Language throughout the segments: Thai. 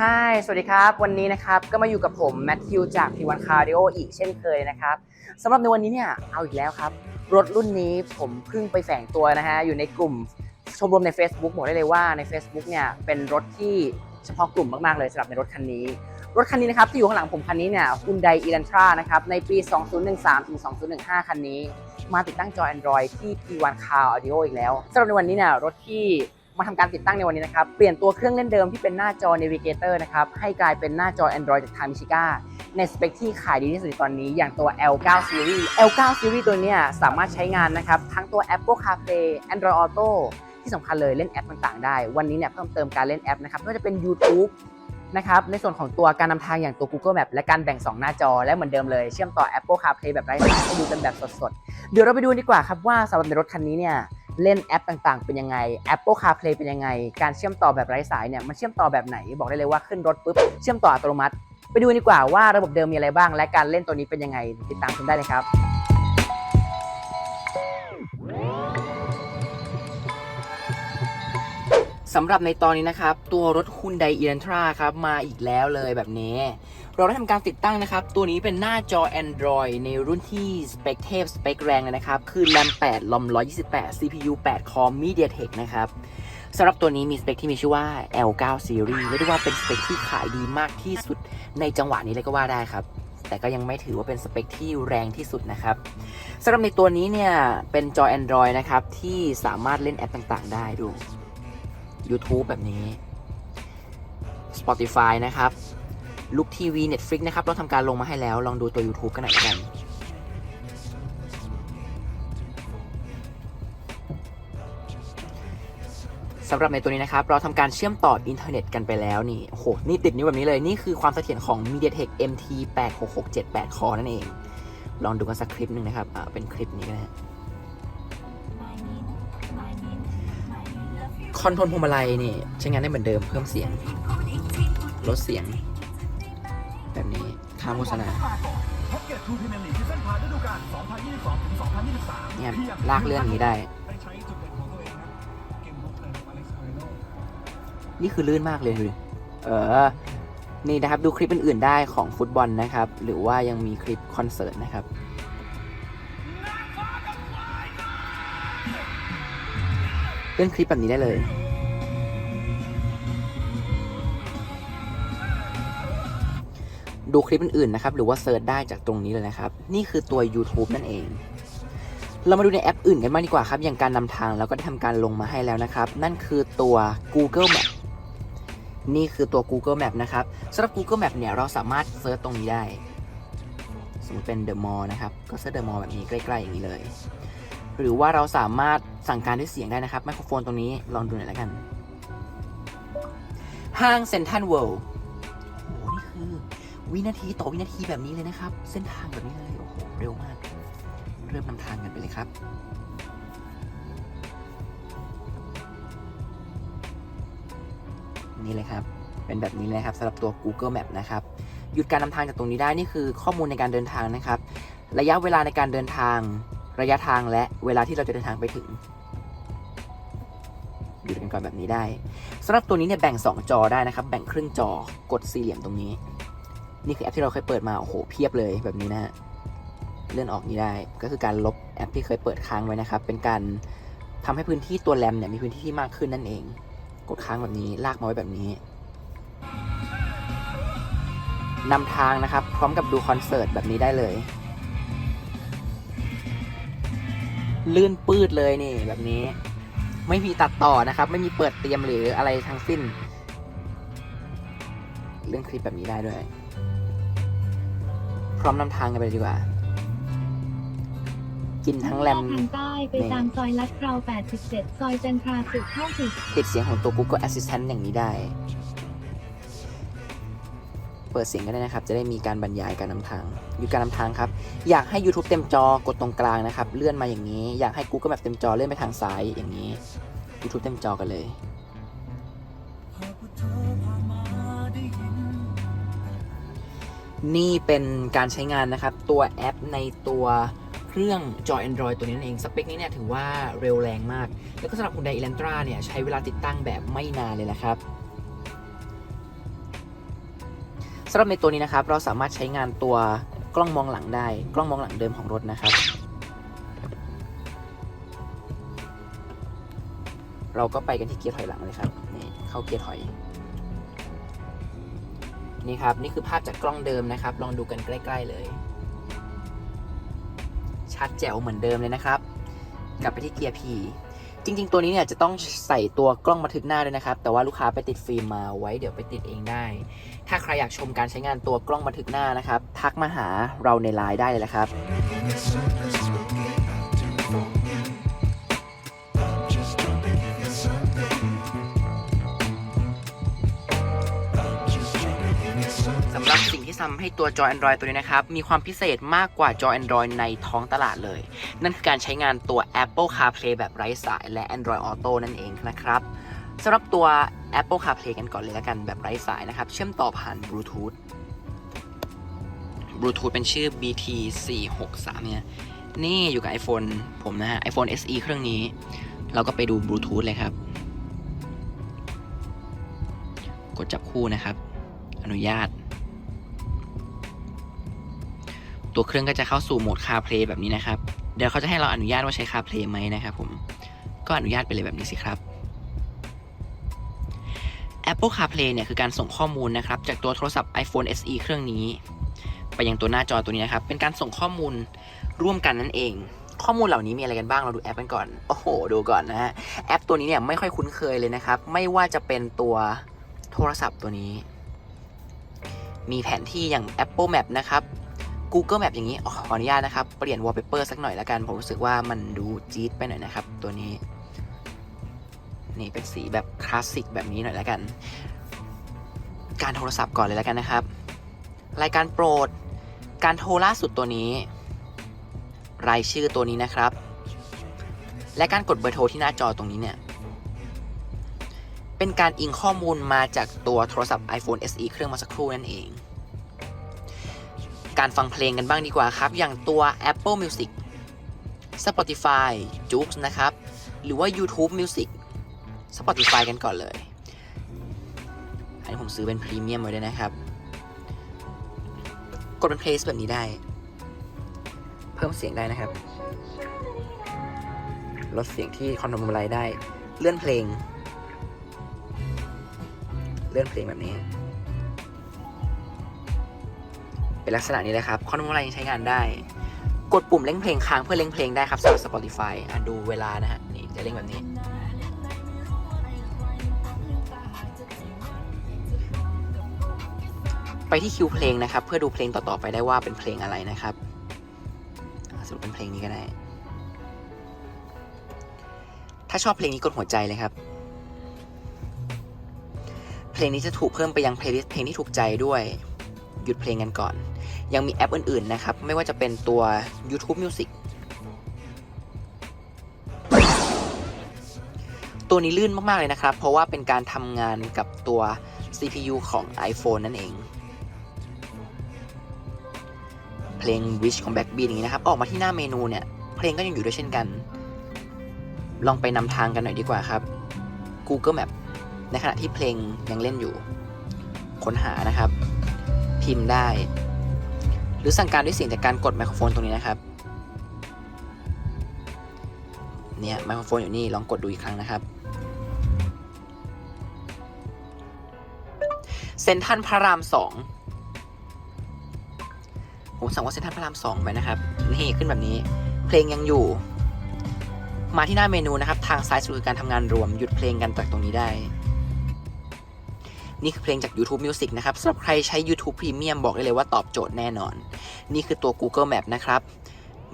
ฮายสวัสดีครับ วันนี้นะครับก็มาอยู่กับผมแมทธิวจาก P1 Cardio อีกเช่นเคยนะครับสำหรับในวันนี้เนี่ยเอาอีกแล้วครับ รถรุ่นนี้ผมเพิ่งไปแฝงตัวนะฮะอยู่ในกลุ่มชมรมใน Facebook บอกได้เลยว่าใน Facebook เนี่ยเป็นรถที่เฉพาะกลุ่มมาก ๆ เลยสำหรับในรถคันนี้ รถคันนี้นะครับที่อยู่ข้างหลังผมคันนี้เนี่ย Hyundai Elantra นะครับในปี 2013ถึง2015 คันนี้ มาติดตั้งจอ Android ที่ P1 Car Audio อีกแล้วสำหรับในวันนี้เนี่ยรถที่ มาทำการติดตั้งในวันนี้นะครับ เปลี่ยนตัวเครื่องเล่นเดิมที่เป็นหน้าจอ Navigator นะครับ ให้กลายเป็นหน้าจอ Android จากทางมิชิก้าในสเปคที่ขายดีที่สุดตอนนี้อย่างตัว L9 Series L9 Series ตัวนี้สามารถใช้งานนะครับ ทั้งตัว Apple CarPlay Android Auto ที่สำคัญเลยเล่นแอปต่างๆได้ วันนี้เนี่ยเพิ่มเติมการเล่นแอปนะครับไม่ว่าจะเป็น YouTube นะครับในส่วนของตัวการนำทางอย่างตัว Google Map และการแบ่ง 2 หน้าจอ และเหมือนเดิมเลยเชื่อมต่อ Apple CarPlay แบบไร้สายให้ดูกันแบบสดๆ เดี๋ยวเราไปดูดีกว่าครับว่าสำหรับในรถคันนี้เนี่ย เล่นแอปต่างๆ เป็นยังไง Apple CarPlay เป็นยังไง การเชื่อมต่อแบบไร้สายเนี่ยมันเชื่อมต่อแบบไหนบอกได้เลยว่าขึ้นรถปุ๊บเชื่อมต่ออัตโนมัติ ไปดูดีกว่าว่าระบบเดิมมีอะไรบ้าง และการเล่นตัวนี้เป็นยังไง ติดตามชมได้เลยครับสำหรับในตอนนี้นะครับ ตัวรถ Hyundai Elantra ครับมาอีกแล้วเลยแบบนี้ เราได้ทำการติดตั้งนะครับ ตัวนี้เป็นหน้าจอ Android ในรุ่นที่สเปคเทพสเปคแรงเลยนะครับ คือ RAM 8 ROM 128 CPU 8 Core MediaTek นะครับสำหรับตัวนี้มีสเปคที่มีชื่อว่า L9 Series เรียกได้ว่าเป็นสเปคที่ขายดีมากที่สุดในจังหวะนี้เลยก็ว่าได้ครับ แต่ก็ยังไม่ถือว่าเป็นสเปคที่แรงที่สุดนะครับสำหรับในตัวนี้เนี่ยเป็นจอ Android นะครับ ที่สามารถเล่นแอปต่างๆ ได้ดู YouTube แบบนี้ Spotify นะครับ ลุกทีวี Netflix นะครับเราทำการลงมาให้แล้ว ลองดูตัว YouTube กันหน่อยกันสำหรับในตัวนี้นะครับ เราทำการเชื่อมต่ออินเทอร์เน็ตกันไปแล้วนี่โอ้โหนี่ติดนิ้วแบบนี้เลย นี่คือความเสถียรของ MediaTek MT 86678 Core นั่นเอง ลองดูกันสักคลิปหนึ่งนะครับเป็นคลิปนี้ก็ได้คอนโทรลพวงมาลัยนี่ใช้งานได้เหมือนเดิมเพิ่มเสียง ลดเสียงามโฆษณาแพ็กเกจทูพรีเมียร์ลีกซีซั่นพาร์ฤดูกาล2022ถึง2023เนี่ยลากเลื่อนอย่างนี้ได้ได้ใช้จุดเด่นของตัวเองครับเกมลุกเลยอเล็กซ์คาริโนนี่คือลื่นมากเลยดูดิเออ นี่นะครับดูคลิปอื่นๆได้ของฟุตบอลนะครับ หรือว่ายังมีคลิปคอนเสิร์ตนะครับเล่นคลิปแบบนี้ได้เลย ดูคลิปอื่นๆนะครับ หรือว่าเซิร์ชได้จากตรงนี้เลยนะครับ นี่คือตัว YouTube นั่นเอง เรามาดูในแอปอื่นกันบ้างดีกว่าครับ อย่างการนำทางแล้วก็ได้ทำการลงมาให้แล้วนะครับ นั่นคือตัว Google Map นี่คือตัว Google Map นะครับสำหรับ Google Map เนี่ยเราสามารถเซิร์ชตรงนี้ได้ สมมติเป็น The Mall นะครับ ก็เซิร์ช The Mall แบบนี้ใกล้ๆอย่างนี้เลย หรือว่าเราสามารถสั่งการด้วยเสียงได้นะครับไมโครโฟนตรงนี้ลองดูหน่อยแล้วกัน ห้างเซ็นทรัลเวิลด์ วินาทีต่อวินาทีแบบนี้เลยนะครับ เส้นทางแบบนี้เลย โอ้โห เร็วมาก เริ่มนำทางกันไปเลยครับนี่เลยครับ เป็นแบบนี้เลยครับสำหรับตัว Google Map นะครับ หยุดการนำทางจากตรงนี้ได้นี่คือข้อมูลในการเดินทางนะครับ ระยะเวลาในการเดินทาง ระยะทางและเวลาที่เราจะเดินทางไปถึงหยุดกันก่อนแบบนี้ได้สำหรับตัวนี้เนี่ยแบ่ง 2 จอได้นะครับ แบ่งครึ่งจอกดสี่เหลี่ยมตรงนี้ นี่คือแอปที่เราเคยเปิดมา โอ้โห เพียบเลยแบบนี้นะฮะ เลื่อนออกนี้ได้ ก็คือการลบแอปที่เคยเปิดค้างไว้นะครับ เป็นการทำให้พื้นที่ตัวแรมเนี่ยมีพื้นที่ที่มากขึ้นนั่นเอง กดค้างแบบนี้ ลากมาไว้แบบนี้นำทางนะครับ พร้อมกับดูคอนเสิร์ตแบบนี้ได้เลย ลื่นปืดเลยนี่แบบนี้ ไม่มีตัดต่อนะครับ ไม่มีเปิดเตรียมหรืออะไรทั้งสิ้นเลื่อนคลิปแบบนี้ได้ด้วย พร้อมนำทางกันไปเลยดีกว่า กินทั้งแรม ทางใต้ไปตามซอยลัดพร้าว87 ซอยจันทราสุขเข้าถึงปิดเสียงของตัว Google Assistant อย่างนี้ได้ เปิดเสียงก็ได้นะครับ จะได้มีการบรรยายการนำทางหยุดการนำทางครับ อยากให้ YouTube เต็มจอกดตรงกลางนะครับ เลื่อนมาอย่างนี้ อยากให้ Google Map เต็มจอเลื่อนไปทางซ้ายอย่างนี้ YouTube เต็มจอกันเลย นี่เป็นการใช้งานนะครับ ตัวแอปในตัวเครื่องจอ Android ตัวนี้นั่นเอง สเปคนี้เนี่ยถือว่าเร็วแรงมาก แล้วก็สำหรับ Hyundai Elantra เนี่ยใช้เวลาติดตั้งแบบไม่นานเลยนะครับสำหรับในตัวนี้นะครับ เราสามารถใช้งานตัวกล้องมองหลังได้ กล้องมองหลังเดิมของรถนะครับ เราก็ไปกันที่เกียร์ถอยหลังเลยครับนี่เข้าเกียร์ถอย นี่ครับ นี่คือภาพจากกล้องเดิมนะครับ ลองดูกันใกล้ ๆ เลย ชัดแจ๋วเหมือนเดิมเลยนะครับ กลับไปที่เกียร์ P จริง ๆ ตัวนี้เนี่ยจะต้องใส่ตัวกล้องบันทึกหน้าด้วยนะครับ แต่ว่าลูกค้าไปติดฟิล์มมาไว้เดี๋ยวไปติดเองได้ ถ้าใครอยากชมการใช้งานตัวกล้องบันทึกหน้านะครับ ทักมาหาเราในไลน์ได้เลยนะครับ ทำให้ตัวจอ Android ตัวนี้นะครับ มีความพิเศษมากกว่าจอ Android ในท้องตลาดเลย นั่นคือการใช้งานตัว Apple CarPlay แบบไร้สายและ Android Auto นั่นเองนะครับสำหรับตัว Apple CarPlay กันก่อนเลยแล้วกันแบบไร้สายนะครับ เชื่อมต่อผ่าน Bluetooth Bluetooth เป็นชื่อ BT 463เนี่ย นี่อยู่กับ iPhone ผมนะฮะ iPhone SE เครื่องนี้ เราก็ไปดู Bluetooth เลยครับ กดจับคู่นะครับ อนุญาต ตัวเครื่องก็จะเข้าสู่โหมด CarPlay แบบนี้นะครับ เดี๋ยวเขาจะให้เราอนุญาตว่าใช้ CarPlay ไหมนะครับผม ก็อนุญาตไปเลยแบบนี้สิครับ Apple CarPlay เนี่ยคือการส่งข้อมูลนะครับจากตัวโทรศัพท์ iPhone SE เครื่องนี้ ไปยังตัวหน้าจอตัวนี้นะครับ เป็นการส่งข้อมูลร่วมกันนั่นเอง ข้อมูลเหล่านี้มีอะไรกันบ้างเราดูแอปกันก่อน โอ้โห ดูก่อนนะฮะ แอปตัวนี้เนี่ยไม่ค่อยคุ้นเคยเลยนะครับ ไม่ว่าจะเป็นตัวโทรศัพท์ตัวนี้ มีแผนที่อย่าง Apple Map นะครับ Google Map อย่างนี้ขออนุญาตนะครับ เปลี่ยน wallpaper สักหน่อยละกัน ผมรู้สึกว่ามันดูจี๊ดไปหน่อยนะครับ ตัวนี้ นี่เป็นสีแบบคลาสสิกแบบนี้หน่อยละกัน การโทรศัพท์ก่อนเลยละกันนะครับ รายการโปรด การโทรล่าสุดตัวนี้ รายชื่อตัวนี้นะครับ และการกดเบอร์โทรที่หน้าจอตรงนี้เนี่ยเป็นการอิงข้อมูลมาจากตัวโทรศัพท์ iPhone SE เครื่องมาสักครู่นั่นเอง การฟังเพลงกันบ้างดีกว่าครับ อย่างตัว Apple Music Spotify j o o x นะครับ หรือว่า YouTube Music Spotify กันก่อนเลย อันนี้ผมซื้อเป็นพรีเมียมไว้ด้วยนะครับ กดเป็น place แบบนี้ได้ เพิ่มเสียงได้นะครับ ลดเสียงที่คอนโทรลไลได้ เลื่อนเพลง เลื่อนเพลงแบบนี้ เป็นลักษณะนี้เลยครับคอนโทรลไลยังใช้งานได้ กดปุ่มเล่งเพลงค้างเพื่อเล่งเพลงได้ครับสำหรับ Spotify อะดูเวลานะฮะนี่จะเล่งแบบนี้ ไปที่คิวเพลงนะครับ เพื่อดูเพลงต่อๆไปได้ว่าเป็นเพลงอะไรนะครับสรุปเป็นเพลงนี้ก็ได้ ถ้าชอบเพลงนี้กดหัวใจเลยครับ เพลงนี้จะถูกเพิ่มไปยังเพลย์ลิสต์เพลงที่ถูกใจด้วย หยุดเพลงกันก่อน ยังมีแอปอื่นๆนะครับ ไม่ว่าจะเป็นตัว YouTube Music ตัวนี้ลื่นมาก ๆ เลยนะครับ เพราะว่าเป็นการทำงานกับตัว CPU ของ iPhone นั่นเอง เพลง Wish ของ Blackbeat อย่างนี้นะครับ ออกมาที่หน้าเมนูเนี่ย เพลงก็ยังอยู่ด้วยเช่นกัน ลองไปนำทางกันหน่อยดีกว่าครับ Google Map ในขณะที่เพลงยังเล่นอยู่ ค้นหานะครับ พิมพ์ได้ หรือสั่งการด้วยเสียงจากการกดไมโครโฟนตรงนี้นะครับ เนี่ยไมโครโฟนอยู่นี่ลองกดดูอีกครั้งนะครับเซนทันพระรามสองผมสั่งว่าเซนทันพระรามสองไปนะครับ นี่ขึ้นแบบนี้ เพลงยังอยู่ มาที่หน้าเมนูนะครับ ทางซ้ายสุดคือการทำงานรวม หยุดเพลงกันจากตรงนี้ได้ นี่คือเพลงจาก YouTube Music นะครับสำหรับใครใช้ YouTube Premium บอกได้เลยว่าตอบโจทย์แน่นอน นี่คือตัว Google Map นะครับ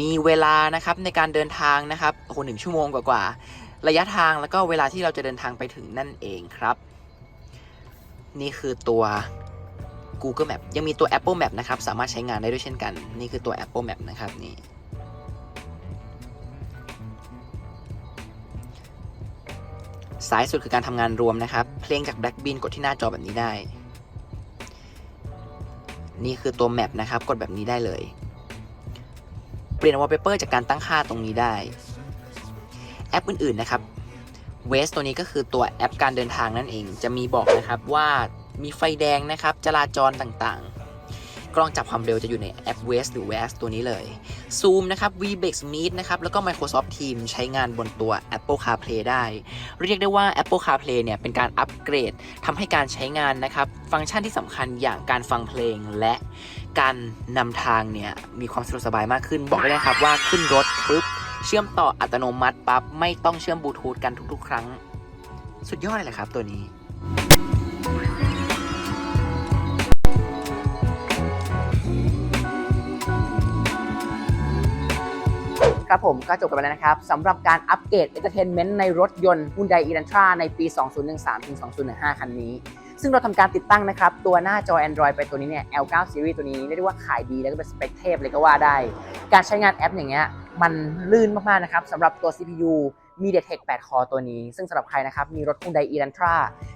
มีเวลานะครับในการเดินทางนะครับโอ้โหหนึ่งชั่วโมงกว่าๆระยะทางแล้วก็เวลาที่เราจะเดินทางไปถึงนั่นเองครับ นี่คือตัว Google Map ยังมีตัว Apple Map นะครับ สามารถใช้งานได้ด้วยเช่นกัน นี่คือตัว Apple Map นะครับนี่ ซ้ายสุดคือการทำงานรวมนะครับ เพลงจาก Blackbean กดที่หน้าจอแบบนี้ได้ นี่คือตัวแมปนะครับ กดแบบนี้ได้เลย เปลี่ยน wallpaper จากการตั้งค่าตรงนี้ได้ แอปอื่นๆนะครับ Waze ตัวนี้ก็คือตัวแอปการเดินทางนั่นเอง จะมีบอกนะครับว่ามีไฟแดงนะครับ จราจรต่างๆ กล้องจับความเร็วจะอยู่ในแอป Waze หรือ Waze ตัวนี้เลย Zoom นะครับ VBex Meet นะครับ แล้วก็ Microsoft Teams ใช้งานบนตัว Apple CarPlay ได้ เรียกได้ว่า Apple CarPlay เนี่ย เป็นการอัปเกรดทำให้การใช้งานนะครับ ฟังก์ชันที่สำคัญอย่างการฟังเพลงและการนำทางเนี่ย มีความสะดวกสบายมากขึ้น บอกได้เลยครับว่าขึ้นรถปุ๊บเชื่อมต่ออัตโนมัติปั๊บไม่ต้องเชื่อมบลูทูธกันทุกๆ ครั้ง สุดยอดเลยละครับตัวนี้ ครับผมก็จบกันไปแล้วนะครับสำหรับการอัปเกรด Entertainment ในรถยนต์ Hyundai Elantra ในปี 2013ถึง2015 คันนี้ ซึ่งเราทำการติดตั้งนะครับ ตัวหน้าจอ Android ไปตัวนี้เนี่ย L9 Series ตัวนี้เรียกได้ว่าขายดี แล้วก็เป็นสเปคเทพเลยก็ว่าได้ การใช้งานแอปอย่างเงี้ยมันลื่นมาก ๆ นะครับสำหรับตัว CPU MediaTek 8 Core ตัวนี้ ซึ่งสำหรับใครนะครับ มีรถ Hyundai Elantra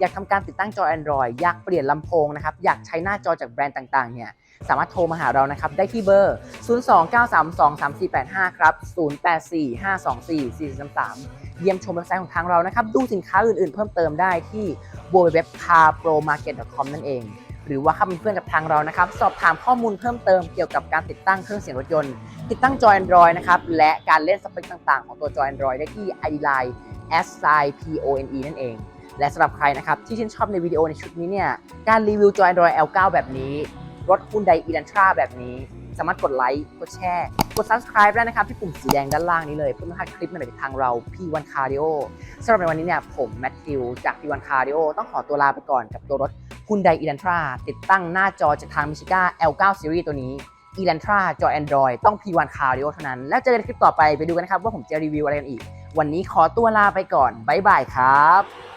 อยากทำการติดตั้งจอ Android อยากเปลี่ยนลำโพงนะครับ อยากใช้หน้าจอจากแบรนด์ต่าง ๆ เนี่ย สามารถโทรมาหาเรานะครับ ได้ที่เบอร์ 029323485 ครับ 0845244433 เยี่ยมชมเว็บไซต์ของทางเรานะครับ ดูสินค้าอื่นๆ เพิ่มเติมได้ที่ www.carpromarket.com นั่นเอง หรือว่าเข้าเป็นเพื่อนกับทางเรานะครับ สอบถามข้อมูลเพิ่มเติมเกี่ยวกับการติดตั้งเครื่องเสียงรถยนต์ ติดตั้งจอ Android นะครับ และการเล่นสเปคต่างๆ ของตัวจอ Android ได้ที่ ID Line s i p o n e นั่นเอง และสำหรับใครนะครับที่ชื่นชอบในวิดีโอในชุดนี้เนี่ย การรีวิวจอ Android L9 แบบนี้ รถ Hyundai Elantra แบบนี้ สามารถกดไลค์กดแชร์กด subscribe ได้นะครับที่ปุ่มสีแดงด้านล่างนี้เลยเพื่อไม่พลาดคลิปใหม่ๆทางเรา P1 Cardio สำหรับในวันนี้เนี่ยผมแมทธิวจาก P1 Cardio ต้องขอตัวลาไปก่อนกับตัวรถ Hyundai Elantra ติดตั้งหน้าจอจากทาง Michiga L9 Series ตัวนี้ Elantra จอ Android ต้อง P1 Cardio เท่านั้น แล้วเจอกันในคลิปต่อไปไปดูกันนะครับว่าผมจะรีวิวอะไรกันอีก วันนี้ขอตัวลาไปก่อน บ๊ายบายครับ